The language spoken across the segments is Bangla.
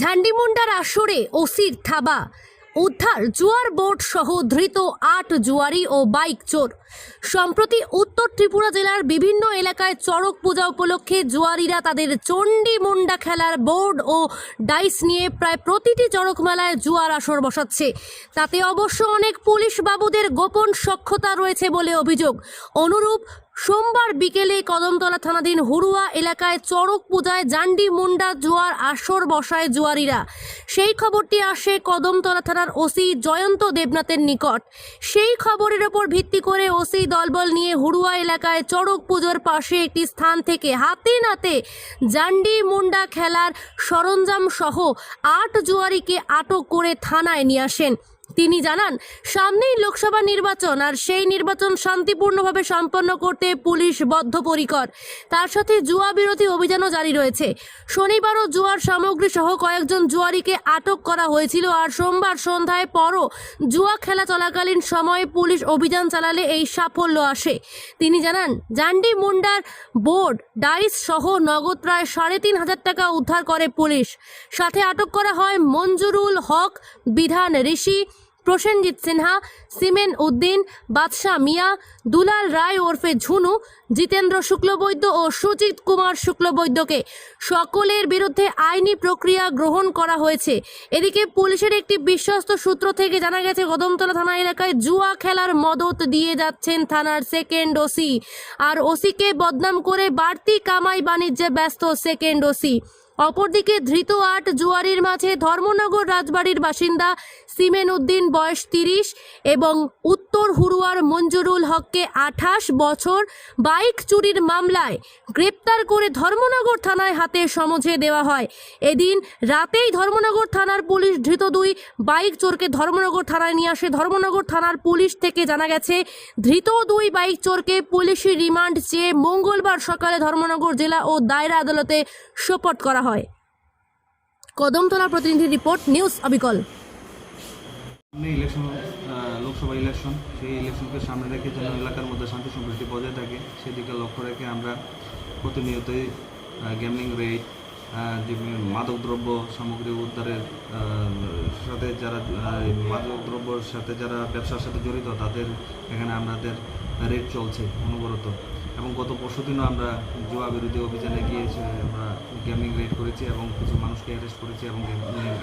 ঝান্ডিমুন্ডার আসরে ওসির থাবা। উদ্ধার জুয়ার বোট সহ ধৃত আট জুয়ারি ও বাইক চোর। সম্প্রতি উত্তর ত্রিপুরা জেলার বিভিন্ন এলাকায় চড়ক পূজা উপলক্ষে জুয়ারিরা তাদের চণ্ডী মুন্ডা খেলার বোর্ড ও ডাইস নিয়ে প্রায় প্রতিটি চড়ক মেলায় জুয়ার আসর বসাচ্ছে। তাতে অবশ্য অনেক পুলিশ বাবুদের গোপন সক্ষতা রয়েছে বলে অভিযোগ। অনুরূপ সোমবার বিকেলে কদমতলা থানাধীন হুড়ুয়া এলাকায় চড়ক পূজায় জান্ডি, মুন্ডা, জোয়ার, আসর বসায় জুয়ারিরা। সেই খবরটি আসে কদমতলা থানার ওসি জয়ন্ত দেবনাথের নিকট। সেই খবরের ওপর ভিত্তি করে ওসি দলবল নিয়ে হুড়ুয়া এলাকায় চড়ক পুজোর পাশে একটি স্থান থেকে হাতে নাতে জান্ডি, মুন্ডা খেলার সরঞ্জাম সহ আট জুয়ারিকে আটক করে থানায় নিয়ে আসেন। তিনি জানান, সামনেই লোকসভা নির্বাচন আর সেই নির্বাচন শান্তিপূর্ণভাবে সম্পন্ন করতে পুলিশ বদ্ধপরিকর। তার সাথে জুয়া বিরোধী অভিযানও জারি রয়েছে। শনিবারও জুয়ার সামগ্রী সহ কয়েকজন জুয়ারিকে আটক করা হয়েছিল আর সোমবার সন্ধ্যায় পরও জুয়া খেলা চলাকালীন সময়ে পুলিশ অভিযান চালালে এই সাফল্য আসে। তিনি জানান, জান্ডি মুন্ডার বোর্ড ডাইস সহ নগদ প্রায় সাড়ে তিন হাজার টাকা উদ্ধার করে পুলিশ। সাথে আটক করা হয় মঞ্জুরুল হক বিধান ঋষি প্রসেনজিৎ সিনহা, সিমেন উদ্দিন, বাদশাহ মিয়া, দুলাল রায় ওরফে ঝুনু, জিতেন্দ্র শুক্লবৈদ্য ও সুজিত কুমার শুক্লবৈদ্যকে। সকলের বিরুদ্ধে আইনি প্রক্রিয়া গ্রহণ করা হয়েছে। এদিকে পুলিশের একটি বিশ্বস্ত সূত্র থেকে জানা গেছে, কদমতলা থানা এলাকায় জুয়া খেলার মদত দিয়ে যাচ্ছেন থানার সেকেন্ড ওসি। আর ওসিকে বদনাম করে বাড়তি কামাই বাণিজ্যে ব্যস্ত সেকেন্ড ওসি। অপরদিকে ধৃত আট জুয়ারির মাঝে ধর্মনগর রাজবাড়ির বাসিন্দা সিমেন উদ্দিন বয়স তিরিশ এবং উত্তর হুড়ুয়ার মঞ্জুরুল হককে আঠাশ বছর বাইক চুরির মামলায় গ্রেপ্তার করে ধর্মনগর থানায় হাতে সমঝে দেওয়া হয়। এদিন রাতেই ধর্মনগর থানার পুলিশ ধৃত দুই বাইক চোরকে ধর্মনগর থানায় নিয়ে আসে। ধর্মনগর থানার পুলিশ থেকে জানা গেছে, ধৃত দুই বাইক চোরকে পুলিশি রিমান্ড চেয়ে মঙ্গলবার সকালে ধর্মনগর জেলা ও দায়রা আদালতে সোপর্দ করা হয়। কদমতলা প্রতিনিধি রিপোর্ট, নিউজ অবিকল। ইলেকশন লোকসভা ইলেকশন সেই ইলেকশনকে সামনে রেখে যেন এলাকার মধ্যে শান্তি সম্প্রীতি বজায় থাকে, সেদিকে লক্ষ্য রেখে আমরা প্রতিনিয়তই গেমলিং রেট মাদকদ্রব্য সামগ্রী উদ্ধারের সাথে যারা মাদকদ্রব্যর সাথে যারা ব্যবসার সাথে জড়িত, তাদের এখানে আমাদের রেড চলছে, অনবরত। এবং গত পরশু দিনও আমরা জুয়া বিরোধী অভিযানে গিয়ে আমরা গেমিং রেড করেছি এবং কিছু মানুষকে অ্যারেস্ট করেছি এবং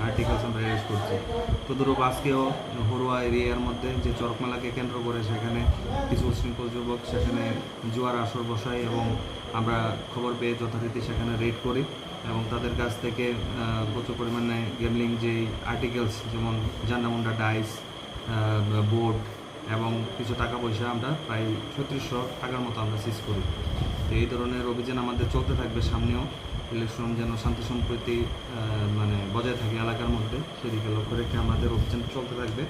আর্টিকেলস আমরা অ্যারেস্ট করেছি। তদুরূপ আজকেও হরুয়া এরিয়ার মধ্যে যে চরকমেলাকে কেন্দ্র করে সেখানে কিছু উশৃঙ্খল যুবক, সেখানে জুয়ার আসর বসায় এবং আমরা খবর পেয়ে যথারীতি সেখানে রেড করি এবং তাদের কাছ থেকে প্রচুর পরিমাণে গেমলিং যে আর্টিকেলস যেমন জান্ডামুন্ডা ডাইস বোর্ড এবং কিছু টাকা পয়সা আমরা প্রায় ছত্রিশশো টাকার মতো আমরা সিজ করি। তো এই ধরনের অভিযান আমাদের চলতে থাকবে সামনেও। ইলেকশন যেন শান্তি সম্প্রীতি মানে বজায় থাকে এলাকার মধ্যে, সেদিকে লক্ষ্য রেখে আমাদের অভিযান চলতে থাকবে।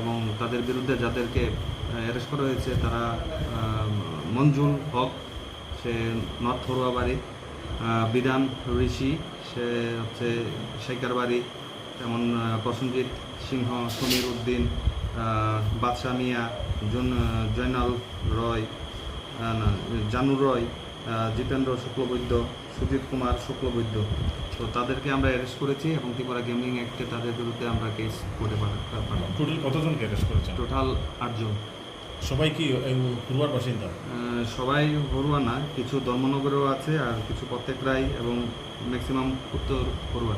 এবং তাদের বিরুদ্ধে যাদেরকে অ্যারেস্ট করা হয়েছে, তারা মঞ্জুল হক, সে নর্থ বাড়ি বিধান ঋষি, সে হচ্ছে শেখার বাড়ি যেমন প্রসেনজিৎ সিংহ, সমীর উদ্দিন আহ, বাদশা মিয়া জৈন জয়নাল রয় আহ, না, জানু রয় জিতেন্দ্র শুক্লবৈদ্য সুজিত কুমার শুক্লবৈদ্য। তো তাদেরকে আমরা অ্যারেস্ট করেছি এবং ত্রিপুরা গেমিং অ্যাক্টে তাদের বিরুদ্ধে আমরা কেস করে পাঠাবো টোটাল কতজনকে অ্যারেস্ট করেছেন? টোটাল আটজন। সবাই কি এই বাসিন্দা? সবাই ঘরোয়া না কিছু ধর্মনগরেও আছে আর কিছু প্রত্যেক রায় এবং ম্যাক্সিমাম উত্তর ঘরোয়া।